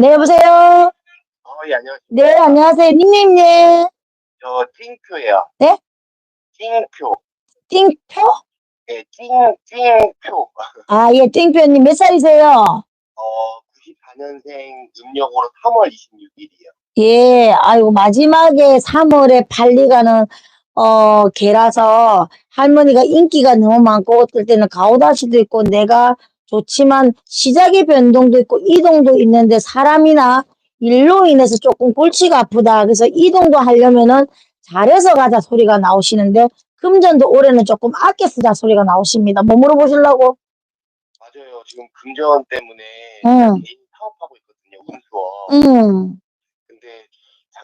네, 여보세요? 어, 예, 안녕하세요. 네, 안녕하세요. 닉네임, 예. 저 띵표예요. 네? 띵표. 띵표? 예, 띵, 띵표. 아, 예, 띵표님 몇 살이세요? 어, 94년생 음력으로 3월 26일이에요. 예, 아이고, 마지막에 3월에 팔리가는, 어, 개라서 할머니가 인기가 너무 많고, 어떨 때는 가오다시도 있고, 내가 좋지만 시작의 변동도 있고, 이동도 있는데 사람이나 일로 인해서 조금 골치가 아프다. 그래서 이동도 하려면은 잘해서 가자 소리가 나오시는데, 금전도 올해는 조금 아껴 쓰자 소리가 나오십니다. 뭐 물어보시려고? 맞아요. 지금 금전 때문에 응. 개인 사업하고 있거든요. 운수업. 음.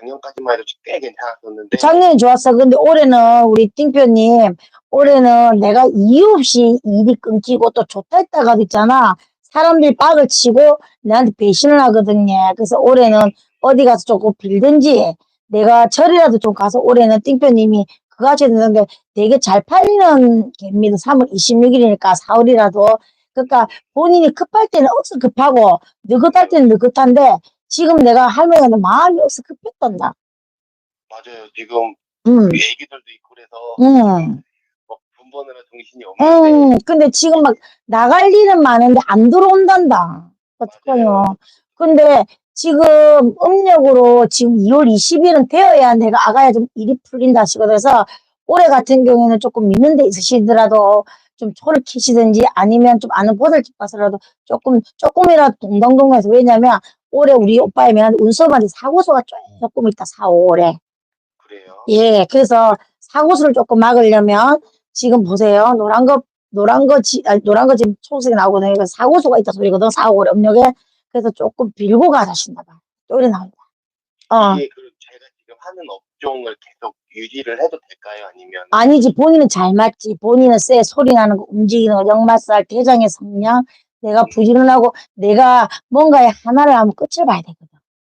작년까지만 해도 꽤 괜찮았었는데. 작년에 좋았어. 근데 올해는 우리 띵표님, 올해는 내가 이유 없이 일이 끊기고 또 좋다 했다가 있잖아. 사람들이 빡을 치고 나한테 배신을 하거든요. 그래서 올해는 어디 가서 조금 빌든지 내가 절이라도 좀 가서 올해는 띵표님이 그거 하셔야 되는데 되게 잘 팔리는 개입니다. 3월 26일이니까 4월이라도. 그러니까 본인이 급할 때는 억수 급하고 느긋할 때는 느긋한데 지금 내가 할머니가 마음이 억수 급했단다. 맞아요. 지금 음. 애기들도 있고 그래서 음. 막 분번으로 정신이 없는데. 음, 근데 지금 막 나갈 일은 많은데 안 들어온단다. 어떡해요. 맞아요. 근데 지금 음력으로 지금 2월 20일은 되어야 내가 아가야 좀 일이 풀린다 하시거든. 그래서 올해 같은 경우에는 조금 믿는 데 있으시더라도 좀 초를 키시든지 아니면 좀 아는 보살집 가서라도 조금, 조금이라도 동동동해서 왜냐면 올해 우리 명한 운수업한테 사고수가 조금 있다, 4, 5월에. 그래요. 예, 그래서 사고수를 조금 막으려면 지금 보세요. 노란 거, 노란 거, 지, 아니, 노란 거 지금 초록색이 나오거든요. 이거 사고수가 있다 소리거든. 4, 5월 음력에. 그래서 조금 빌고 가자신다 봐. 쫄이 나온다. 어. 이게 그럼 제가 지금 하는 업 종을 계속 유지를 해도 될까요? 아니면 아니지, 본인은 잘 맞지. 본인은 쎄, 소리 나는 거, 움직이는 거, 역마살, 대장의 성량. 내가 부지런하고, 내가 뭔가에 하나를 하면 끝을 봐야 되거든.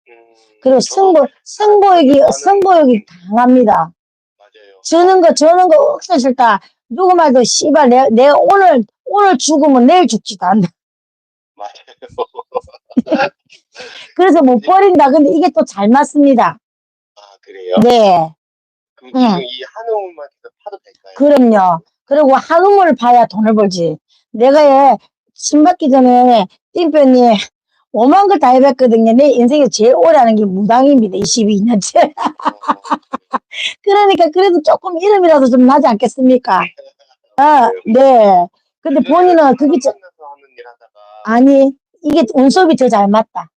음, 그리고 승부, 승부욕이, 승부욕이 강합니다. 맞아요. 저는 거, 저는 거 억세 싫다. 누구 말도 씨발, 내, 내가 오늘, 오늘 죽으면 내일 죽지도 않는다. 맞아요. 그래서 못 버린다. 근데 이게 또 잘 맞습니다. 아? 네, 그럼 응. 지금 이 한우만 계속 파도 될까요? 그럼요. 그리고 한우물을 봐야 돈을 벌지. 내가 얘, 침 받기 전에 띵표님 5만 걸 다 해봤거든요. 내 인생에서 제일 오래 하는 게 무당입니다. 22년째. 어, 그러니까 그래도 조금 이름이라도 좀 나지 않겠습니까? 아, 네. 근데 본인은 그게, 저- 아니, 이게 운수업이 더 잘 맞다.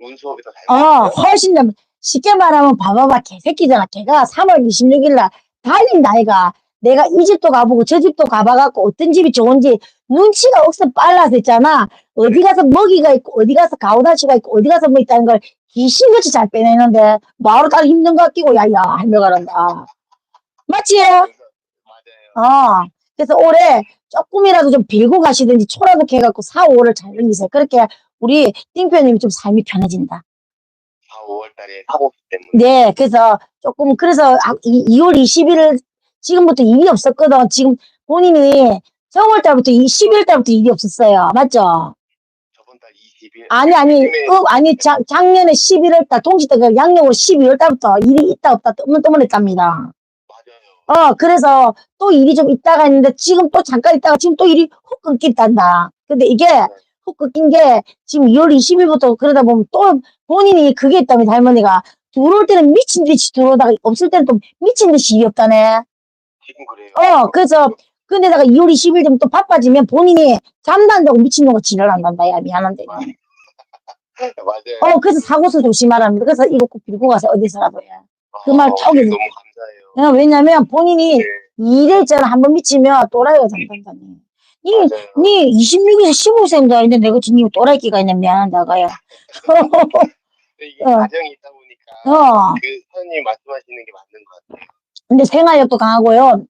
운 수업이 더잘 어, 맞아요. 훨씬 더, 쉽게 말하면 봐봐봐. 개새끼잖아. 걔가 3월 26일 날 달린다, 아이가. 내가 이 집도 가보고 저 집도 가봐갖고 어떤 집이 좋은지 눈치가 억수 빨라서 있잖아. 어디 가서 먹이가 있고, 어디 가서 가오다시가 있고, 어디 가서 뭐 있다는 걸 귀신같이 잘 빼내는데, 바로 딸 힘든 거 같기고, 야, 야, 할매가 그런다. 맞지? 맞아요. 어. 그래서 올해 조금이라도 좀 빌고 가시든지 초라도 해갖고 4, 5월을 잘 넘기세요. 그렇게 우리 띵표님이 좀 삶이 편해진다. 4, 5월 달에 사고기 때문에. 네, 그래서 조금, 그래서 아, 이, 2월 20일, 지금부터 일이 없었거든. 지금 본인이 정월 달부터, 이 12월 달부터 일이 없었어요. 맞죠? 저번 달 20일. 아니, 아니, 어, 아니, 작, 작년에 11월 달, 동시 때, 그 양력으로 12월 달부터 일이 있다 없다 뜨문뜨문했답니다. 어, 그래서 또 일이 좀 있다가 있는데 지금 또 잠깐 있다가 지금 또 일이 훅 끊긴단다. 근데 이게 훅 끊긴 게 지금 2월 20일부터 그러다 보면 또 본인이 그게 있다면 할머니가 들어올 때는 미친 듯이 들어오다가 없을 때는 또 미친 듯이 일이 없다네. 지금 그래요. 어, 그래서 근데다가 2월 20일 되면 또 바빠지면 본인이 잠도 안 자고 미친놈과 지랄한단다. 야, 미안한데. 맞아요. 어, 그래서 사고수 조심하랍니다. 그래서 이거 꼭 빌고 가서 어디서라도 해. 그 말 아, 턱이 너무 감사해요. 어, 왜냐면 본인이 네, 일에 있잖아. 한번 미치면 또라이가 된단다. 니, 맞아요. 니 26에서 15세인데 아닌데 내가 지금 니 또라이끼가 있네. 가야. 근데 이게 어. 가정이 있다 보니까 어. 그 선생님 말씀하시는 게 맞는 것 같아요. 근데 생활력도 강하고요.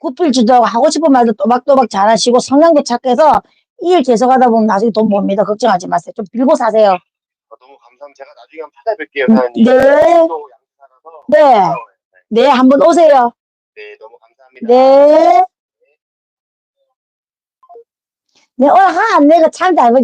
구필주도 하고 하고 싶은 말도 또박또박 잘하시고 성향도 착해서 이일 계속하다 보면 나중에 돈 봅니다. 걱정하지 마세요. 좀 빌고 사세요. 어, 너무 감사합니다. 제가 나중에 한번 찾아뵐게요, 음, 사장님. 네. 또 양산하서 네. 고마워요. 네, 한번 오세요. 네, 너무 감사합니다. 네. 네, 오늘 한 내가 참 잘,